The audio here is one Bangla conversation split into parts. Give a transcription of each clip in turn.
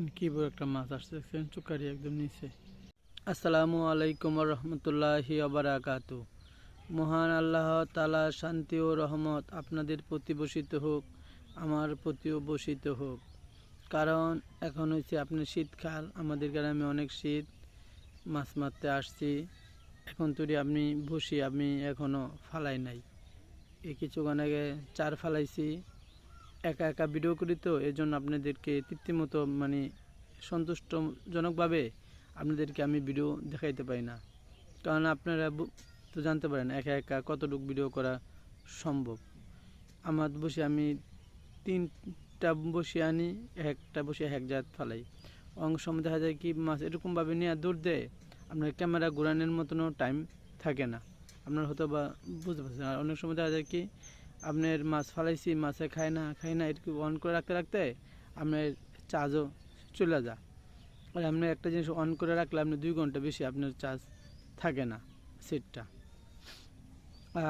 দেখছেন কি বড় একটা মাছ আসছে দেখছেন চুকারি একদম নিচে। আসসালামু আলাইকুম রহমতুল্লাহি আবরাকাতু মহান আল্লাহ তালা শান্তি ও রহমত আপনাদের প্রতি বসিত হোক, আমার প্রতিও বসিত হোক। কারণ এখন হচ্ছে আপনার শীতকাল, আমাদের গ্রামে অনেক শীত, মাছ মারতে আসছি। এখন তুই আপনি বসি আমি এখনও ফালাই নাই। এই কিছুক্ষণ আগে চার ফালাইছি। একা একা ভিডিও করি তো এই জন্য আপনাদেরকে তৃপ্তিমতো মানে সন্তুষ্টজনকভাবে আপনাদেরকে আমি ভিডিও দেখাইতে পারি না। কারণ আপনারা তো জানতে পারেন একা একা কতটুকু ভিডিও করা সম্ভব। আমার বসে আমি তিনটা বসে আনি, একটা বসে এক জাত ফালাই। অনেক সময় দেখা যায় কি, মাছ এরকমভাবে নিয়ে দৌড় দেয়, আপনার ক্যামেরা ঘোরানোর মতনও টাইম থাকে না। আপনার হয়তো বা বুঝতে পারছেন। আর অনেক সময় দেখা যায় কি আপনার মাছ ফালাইছি, মাছে খায় না খায় না এরকম অন করে রাখতে রাখতে আপনার চার্জও চলে যা আর আপনি একটা জিনিস অন করে রাখলে আপনি দুই ঘণ্টা বেশি আপনার চার্জ থাকে না, সেটটা।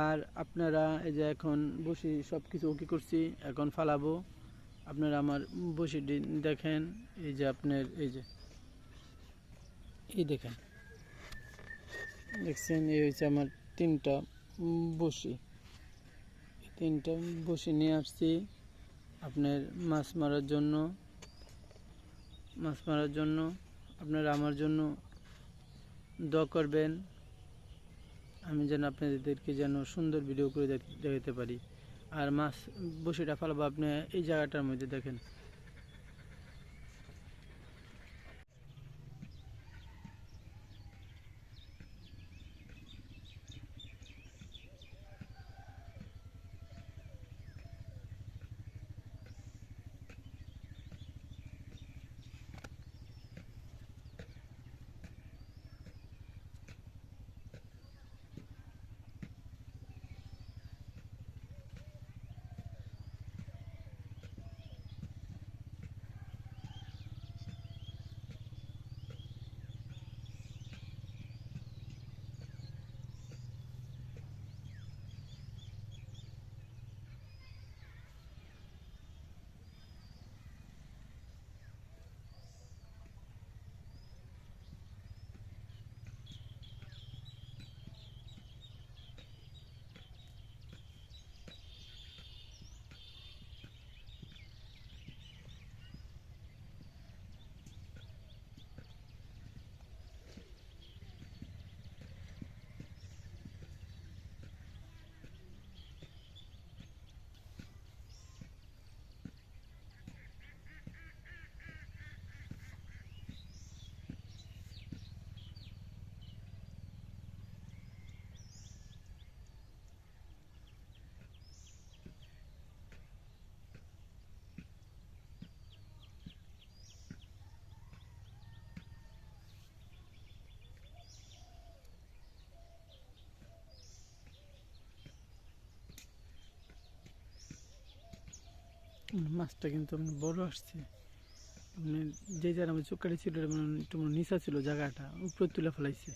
আর আপনারা এই যে এখন বসি সব কিছু ওকে করছি, এখন ফালাবো। আপনারা আমার বসিটি দেখেন, এই যে আপনার, এই যে, এই দেখেন। দেখছেন, এই হচ্ছে আমার তিনটা বসি। তিনটা বসে নিয়ে আসছি আপনার মাছ মারার জন্য, মাছ মারার জন্য, আপনারা আমার জন্য দ করবেন। আমি যেন আপনাদেরকে যেন সুন্দর ভিডিও করে দেখ- দেখাতে পারি। আর মাছ বসিটা ফালাবো আপনি এই জায়গাটার মধ্যে দেখেন। মাছটা কিন্তু বড় আসছে। আপনি যে যার আমার চোখ ছিল মানে একটু মনে নিচা ছিল জায়গাটা, উপরে তুলে ফেলাইছে।